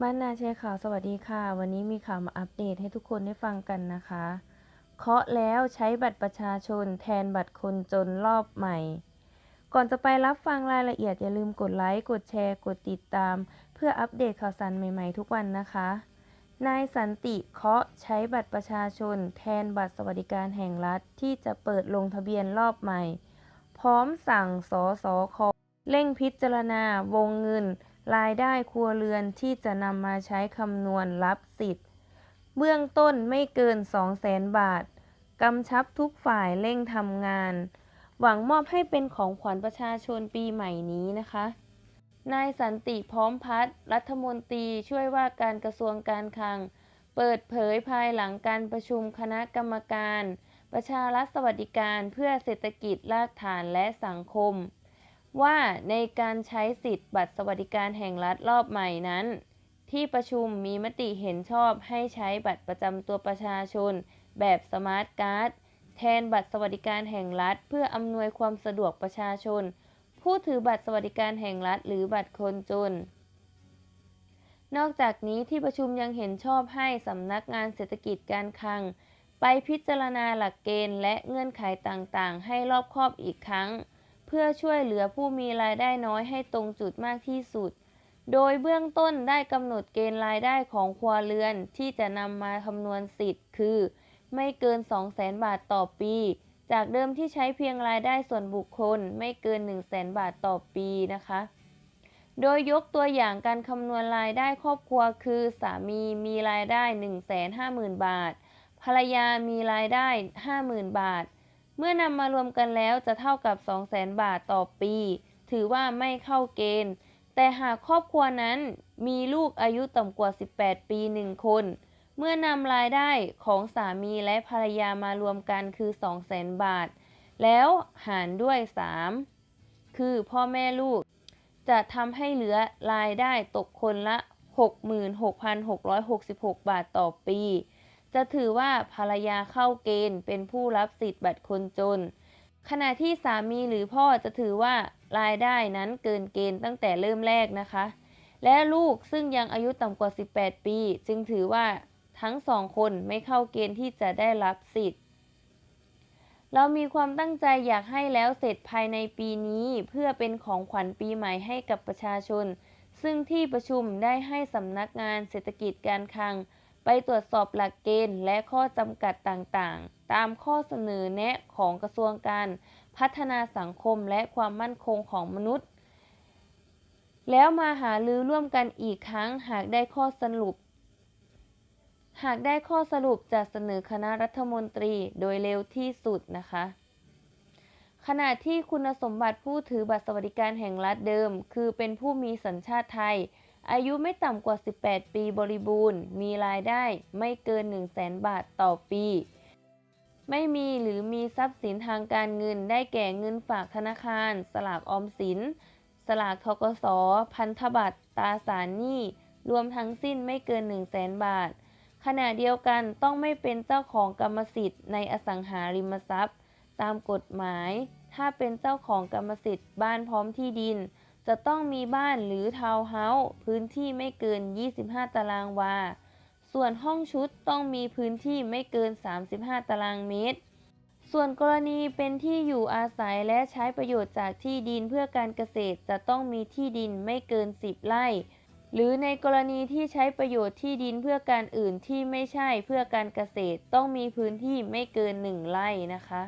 บ้านนาแชร์ข่าวสวัสดีค่ะ วันนี้มีข่าวมาอัปเดตให้ทุกคนได้ฟังกันนะคะ เคาะแล้วใช้บัตรประชาชนแทนบัตรคนจนรอบใหม่ ก่อนจะไปรับฟังรายละเอียดอย่าลืมกดไลค์กดแชร์ กดติดตาม เพื่ออัปเดตข่าวสารใหม่ๆ ทุกวันนะคะ นายสันติเคาะใช้บัตรประชาชน แทนบัตรสวัสดิการแห่งรัฐที่จะเปิดลงทะเบียนรอบใหม่ พร้อมสั่งสสคเร่งพิจารณาวงเงิน รายได้ครัวเรือนที่จะนำมาใช้คำนวณรับสิทธิ์ เบื้องต้นไม่เกิน 200,000บาท กำชับทุกฝ่ายเร่งทำงาน หวังมอบให้เป็นของขวัญประชาชนปีใหม่นี้นะคะ นายสันติพร้อมพัฒน์รัฐมนตรีช่วยว่าการกระทรวงการคลัง เปิดเผยภายหลังการประชุมคณะกรรมการ ประชารัฐสวัสดิการเพื่อเศรษฐกิจรากฐานและสังคม ว่าในการใช้สิทธิ์บัตรสวัสดิการแห่งรัฐรอบใหม่นั้น ที่ประชุมมีมติเห็นชอบให้ใช้บัตรประจำตัวประชาชน แบบสมาร์ทการ์ดแทนบัตรสวัสดิการแห่งรัฐ เพื่ออำนวยความสะดวกประชาชน ผู้ถือบัตรสวัสดิการแห่งรัฐ หรือบัตรคนจน นอกจากนี้ที่ประชุมยังเห็นชอบให้สำนักงานเศรษฐกิจการคลัง ไปพิจารณาหลักเกณฑ์และเงื่อนไขต่างๆ ให้รอบคอบอีกครั้ง พื่อช่วยเหลือผู้มีรายได้น้อยให้ตรงจุดมากที่สุด โดยเบื้องต้นได้กำหนดเกณฑ์รายได้ของครัวเรือนที่จะนำมาคำนวณสิทธิ์ คือ ไม่เกิน 200,000 บาทต่อปี จากเดิมที่ใช้เพียงรายได้ส่วนบุคคลไม่เกิน 100,000 บาทต่อปีนะคะ โดยยกตัวอย่างการคำนวณรายได้ครอบครัวคือสามีมีรายได้ 150,000 บาท ภรรยามีรายได้ 50,000 บาท มื่อนำมารวมกันแล้วจะเท่ากับ 200,000 บาทต่อปี ถือว่าไม่เข้าเกณฑ์ แต่หากครอบครัวนั้นมีลูกอายุต่ำกว่า 18 ปี 1 คน เมื่อนำรายได้ของสามีและภรรยามารวมกันคือ 200,000 บาท แล้วหารด้วย 3 คือพ่อแม่ลูก จะทำให้เหลือรายได้ตกคนละ 66,666 บาทต่อปี จะถือว่าภรรยาเข้าเกณฑ์เป็นผู้รับสิทธิ์บัตรคนจน ขณะที่สามีหรือพ่อจะถือว่ารายได้นั้นเกินเกณฑ์ตั้งแต่เริ่มแรกนะคะ และลูกซึ่งยังอายุต่ำกว่า 18 ปี จึงถือว่าทั้งสองคนไม่เข้าเกณฑ์ที่จะได้รับสิทธิ์ เรามีความตั้งใจอยากให้แล้วเสร็จภายในปีนี้เพื่อเป็นของขวัญปีใหม่ให้กับประชาชน ซึ่งที่ประชุมได้ให้สำนักงานเศรษฐกิจการคลัง ไปตรวจสอบหลักเกณฑ์และข้อจำกัดต่างๆ ตามข้อเสนอแนะของกระทรวงการพัฒนาสังคมและความมั่นคงของมนุษย์ แล้วมาหารือร่วมกันอีกครั้งหากได้ข้อสรุป หากได้ข้อสรุปจะเสนอคณะรัฐมนตรีโดยเร็วที่สุดนะคะ ขณะที่คุณสมบัติผู้ถือบัตรสวัสดิการแห่งรัฐเดิม คือเป็นผู้มีสัญชาติไทย อายุไม่ต่ำกว่า 18 ปีบริบูรณ์ มีรายได้ไม่เกิน 1 0 0 0 0แบาทต่อปี ไม่มีหรือมีทรัพย์สินทางการเงินได้แก่เงินฝากธนาคาร สลากออมสิน สลากทกส พันธบัตร ตราสารหนี้ รวมทั้งสิ้นไม่เกิน 1 0 0 0 0แบาท ขณะเดียวกันต้องไม่เป็นเจ้าของกรรมสิทธิ์ในอสังหาริมทรัพย์ ตามกฎหมาย ถ้าเป็นเจ้าของกรรมสิทธิ์บ้านพร้อมที่ดิน จะต้องมีบ้านหรือทาวน์เฮาส์พื้นที่ไม่เกิน 25 ตารางวา ส่วนห้องชุดต้องมีพื้นที่ไม่เกิน 35 ตารางเมตร ส่วนกรณีเป็นที่อยู่อาศัยและใช้ประโยชน์จากที่ดินเพื่อการเกษตรจะต้องมีที่ดินไม่เกิน 10 ไร่ หรือในกรณีที่ใช้ประโยชน์ที่ดินเพื่อการอื่นที่ไม่ใช่เพื่อการเกษตรต้องมีพื้นที่ไม่เกิน 1 ไร่นะคะ